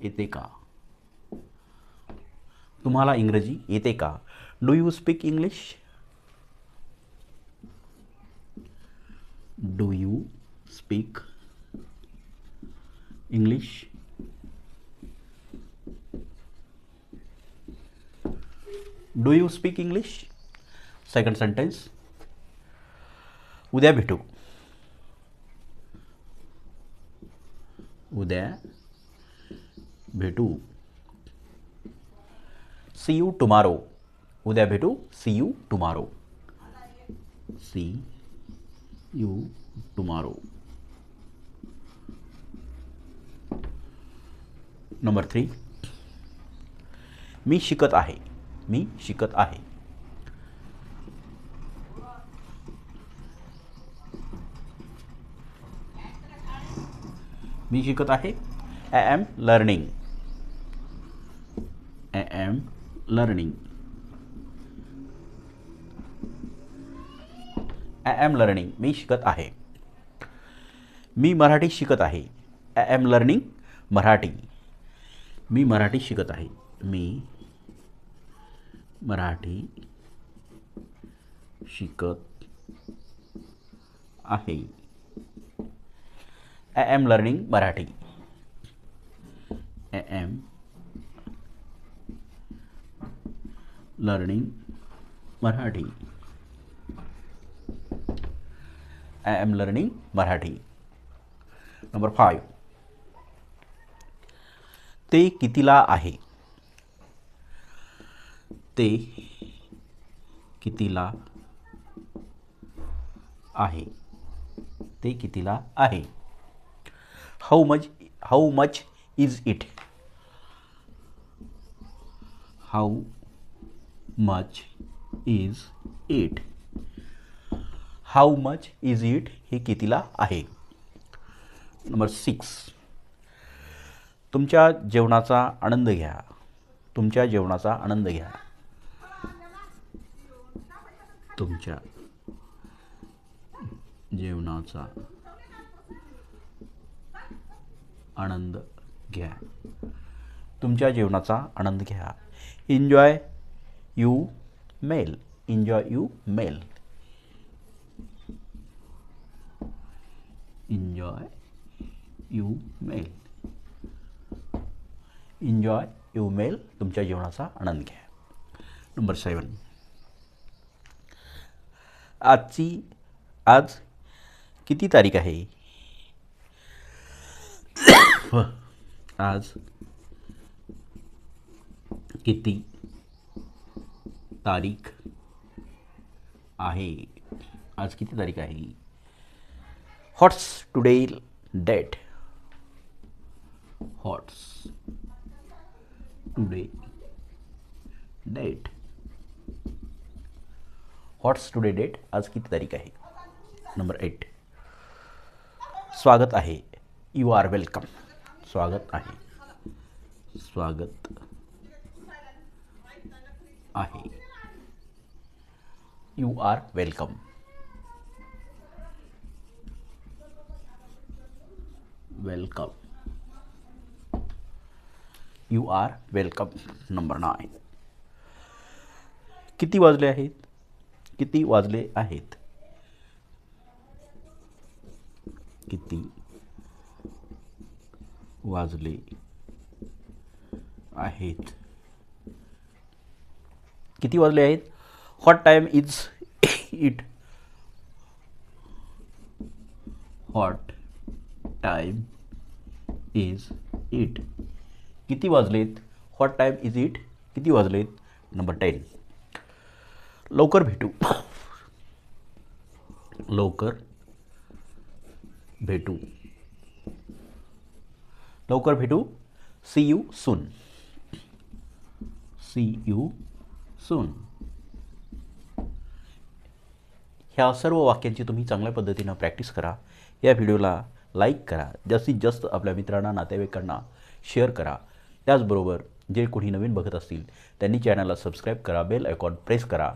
येते का तुम्हाला इंग्रजी येते का do you speak English do you speak English do you speak English second sentence उद्या भेटू. उद्या भेटू सी यू टुमारो उद्या भेटू see you tomorrow see you tomorrow number three मी शिकत आहे। मी शिकत आहे। मी शिकत आहे। I am learning I am learning I am learning मी शिकत आहे. मी मराठी शिकत आहे. I am learning Marathi. मी मराठी शिकत आहे. मी मराठी शिकत आहे. I am learning Marathi. I am learning Marathi I am learning Marathi number five ते कितीला आहे? ते कितीला आहे? ते कितीला आहे? How much how much is it how much is it how much is it हे कितीला आहे? नंबर सिक्स तुमच्या जेवणाचा आनंद घ्या. तुमच्या जेवणाचा आनंद घ्या. तुमच्या जेवणाचा आनंद घ्या. तुमच्या जेवणाचा आनंद घ्या. Enjoy your meal enjoy your meal enjoy your meal enjoy your meal तुमच्या जीवनाचा आनंद घ्या. नंबर सेवन आजची आज किती तारीख आहे? आज किती तारीख आहे. आज किती तारीख आहे what's today date what's today date what's today date आज किती तारीख आहे? नंबर एट स्वागत आहे. यू आर वेलकम स्वागत आहे. स्वागत आहे. You are welcome welcome you are welcome number nine किती वाजले आहेत? किती वाजले आहेत? किती वाजले आहेत? किती वाजले आहेत? What time is it what time is it किती वाजलेत हॉट टाईम इज़ इट किती वाजलेत नंबर टेन लवकर भेटू। लवकर भेटू। लवकर भेटू। See you soon see you soon ह्या सर्व वाक्यांची तुम्ही चांगल्या पद्धतीनं प्रॅक्टिस करा. या व्हिडिओला लाईक करा. जास्तीत जास्त आपल्या मित्रांना नातेवाईकांना शेअर करा. त्याचबरोबर जे कोणी नवीन बघत असतील त्यांनी चॅनलला सबस्क्राईब करा बेल आयकॉन प्रेस करा.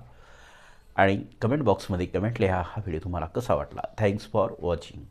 आणि कमेंट बॉक्समध्ये कमेंट लिहा हा व्हिडिओ तुम्हाला कसा वाटला? Thanks for watching